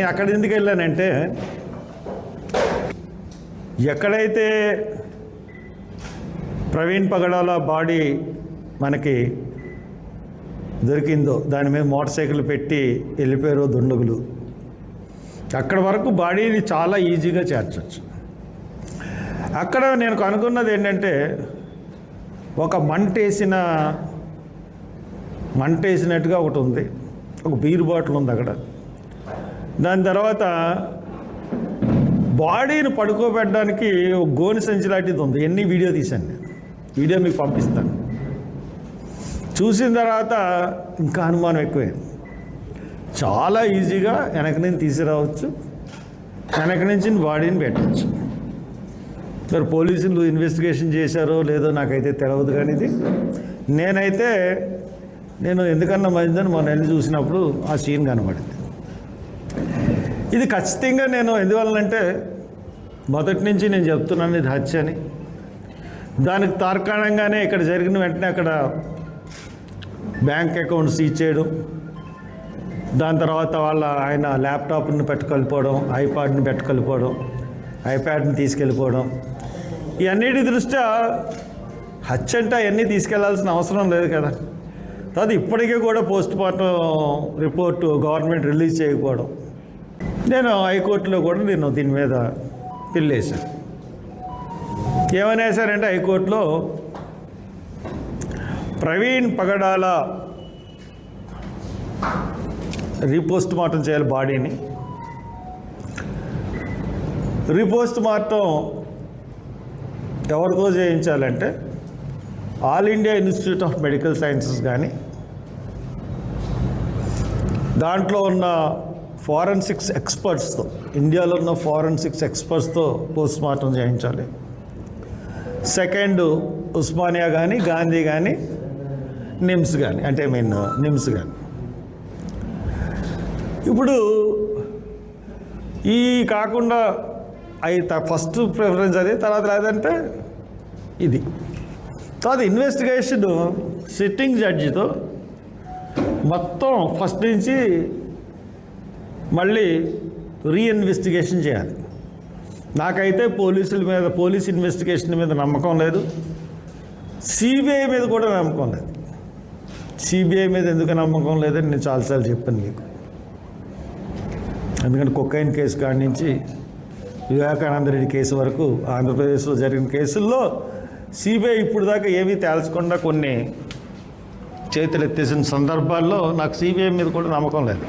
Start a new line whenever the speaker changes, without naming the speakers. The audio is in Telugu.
నేను అక్కడ ఎందుకు వెళ్ళానంటే ఎక్కడైతే ప్రవీణ్ పగడాల బాడీ మనకి దొరికిందో దాని మీద మోటార్ సైకిల్ పెట్టి వెళ్ళిపోయారు దుండగులు అక్కడ వరకు బాడీని చాలా ఈజీగా చేర్చవచ్చు అక్కడ నేను కనుగొన్నది ఏంటంటే ఒక మంటేసిన మంటేసినట్టుగా ఒకటి ఉంది. ఒక బీర్ బాటిల్ ఉంది అక్కడ. దాని తర్వాత బాడీని పడుకోబెట్టడానికి ఒక గోని సంచి లాంటిది ఉంది. ఎన్ని వీడియో తీశాను నేను. వీడియో మీకు పంపిస్తాను. చూసిన తర్వాత ఇంకా అనుమానం ఎక్కువైంది. చాలా ఈజీగా వెనక నుంచి తీసుకురావచ్చు. వెనక నుంచి బాడీని పెట్టచ్చు మరి పోలీసులు ఇన్వెస్టిగేషన్ చేశారో లేదో నాకైతే తెలియదు కానీ ఇది. నేనైతే నేను ఎందుకన్నా మంచిదని మొన్న వెళ్ళి చూసినప్పుడు ఆ సీన్ కనబడింది. ఇది ఖచ్చితంగా నేను ఎందువలనంటే మొదటి నుంచి నేను చెప్తున్నాను ఇది హత్య అని. దానికి తార్కాణంగానే ఇక్కడ జరిగిన వెంటనే అక్కడ బ్యాంక్ అకౌంట్ సీజ్ చేయడం దాని తర్వాత వాళ్ళ ఆయన ల్యాప్టాప్ని పెట్టుకెళ్ళిపోవడం ఐపాడ్ని పెట్టుకెళ్ళిపోవడం ఐప్యాడ్ని తీసుకెళ్ళిపోవడం. ఇవన్నిటి దృష్ట్యా హత్య అంటే అవన్నీ తీసుకెళ్ళాల్సిన అవసరం లేదు కదా. తర్వాత ఇప్పటికీ కూడా post mortem report government release చేయకపోవడం. నేను హైకోర్టులో కూడా నేను దీని మీద పిల్లేశాను ఏమని వేశారంటే హైకోర్టులో ప్రవీణ్ పగడాల రీపోస్ట్ మార్టం చేయాలి బాడీని. రీపోస్ట్ మార్టం ఎవరితో చేయించాలంటే all India Institute of Medical Sciences కానీ దాంట్లో ఉన్న ఫారెన్సిక్స్ ఎక్స్పర్ట్స్తో ఇండియాలో ఉన్న ఫారెన్సిక్స్ ఎక్స్పర్ట్స్తో పోస్ట్ మార్టం చేయించాలి. సెకండ్ ఉస్మానియా కానీ గాంధీ కానీ నిమ్స్ కానీ అంటే ఐ మీన్ నిమ్స్ కానీ ఇప్పుడు ఈ కాకుండా అవి ఫస్ట్ ప్రిఫరెన్స్ అది తర్వాత లేదంటే ఇది. తర్వాత ఇన్వెస్టిగేషన్ సిట్టింగ్ జడ్జితో మొత్తం ఫస్ట్ నుంచి మళ్ళీ రీఇన్వెస్టిగేషన్ చేయాలి. నాకైతే పోలీసుల మీద పోలీస్ ఇన్వెస్టిగేషన్ మీద నమ్మకం లేదు. సిబిఐ మీద కూడా నమ్మకం లేదు. సిబిఐ మీద ఎందుకు నమ్మకం లేదని నేను చాలాసార్లు చెప్పాను మీకు. ఎందుకంటే కుక్కైన్ కేసు కాడి నుంచి వివేకానందరెడ్డి కేసు వరకు ఆంధ్రప్రదేశ్లో జరిగిన కేసుల్లో సిబిఐ ఇప్పుడు దాకా ఏమీ తేల్చకుండా కొన్ని చేతులు ఎత్తేసిన సందర్భాల్లో నాకు సిబిఐ మీద కూడా నమ్మకం లేదు.